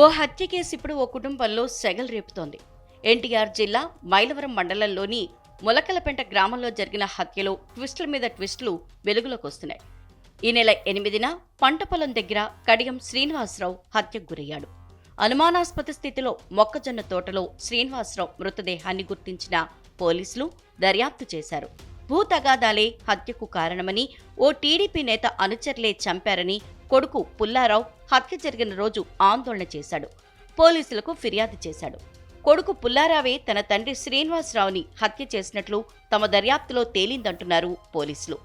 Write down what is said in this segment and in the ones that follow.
ఓ హత్య కేసు ఇప్పుడు ఓ కుటుంబంలో సెగలు రేపుతోంది. ఎన్టీఆర్ జిల్లా మైలవరం మండలంలోని ములకలపెంట గ్రామంలో జరిగిన హత్యలో ట్విస్టుల మీద ట్విస్టులు వెలుగులోకి వస్తున్నాయి. ఈ నెల ఎనిమిదిన పంట పొలం దగ్గర కడియం శ్రీనివాసరావు హత్యకు గురయ్యాడు. అనుమానాస్పద స్థితిలో మొక్కజొన్న తోటలో శ్రీనివాసరావు మృతదేహాన్ని గుర్తించిన పోలీసులు దర్యాప్తు చేశారు. భూ తగాదాలే హత్యకు కారణమని ఓ టీడీపీ నేత అనుచరులే చంపారని కొడుకు పుల్లారావు హత్య జరిగిన రోజు ఆందోళన చేశాడు. పోలీసులకు ఫిర్యాదు చేశాడు. కొడుకు పుల్లారావే తన తండ్రి శ్రీనివాసరావుని హత్య చేసినట్లు తమ దర్యాప్తులో తేలిందంటున్నారు పోలీసులు.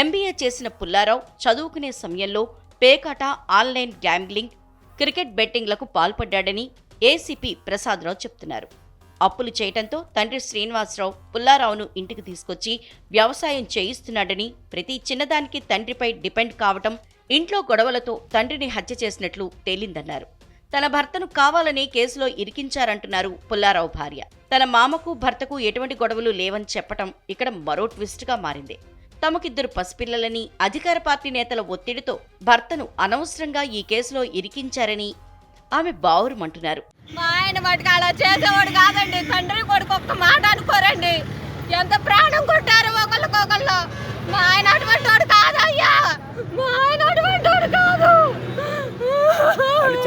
ఎంబీఏ చేసిన పుల్లారావు చదువుకునే సమయంలో పేకాట ఆన్లైన్ గ్యాంబ్లింగ్ క్రికెట్ బెట్టింగ్లకు పాల్పడ్డాడని ఏసీపీ ప్రసాదరావు చెప్తున్నారు. అప్పులు చేయటంతో తండ్రి శ్రీనివాసరావు పుల్లారావును ఇంటికి తీసుకొచ్చి వ్యవసాయం చేయిస్తున్నాడని ప్రతి చిన్నదానికి తండ్రిపై డిపెండ్ కావటం ఇంట్లో గొడవలతో తండ్రిని హత్య చేసినట్లు తేలిందన్నారు. తన భర్తను కావాలని కేసులో ఇరికించారంటున్నారు పుల్లారావు భార్య. తన మామకు భర్తకు ఎటువంటి గొడవలు లేవని చెప్పటం ఇక్కడ మరో ట్విస్ట్గా మారింది. తమకిద్దరు పసిపిల్లలని అధికార పార్టీ నేతల ఒత్తిడితో భర్తను అనవసరంగా ఈ కేసులో ఇరికించారని ఆమె బావురుమంటున్నారు. మా ఆయన మటుకు అలా చేసేవాడు కాదండి.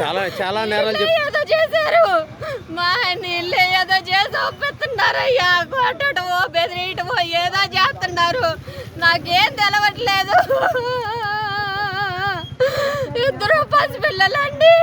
చాలా చాలా నేరాలు ఏదో చేశారు. మా ఆయన ఇల్లు ఏదో చేసి ఒప్పిస్తున్నారయ్యా. కొట్టడమో బెదిరియటమో ఏదో చేస్తున్నారు. నాకేం తెలవట్లేదు. ఇద్దరు పసిపిల్లలండి.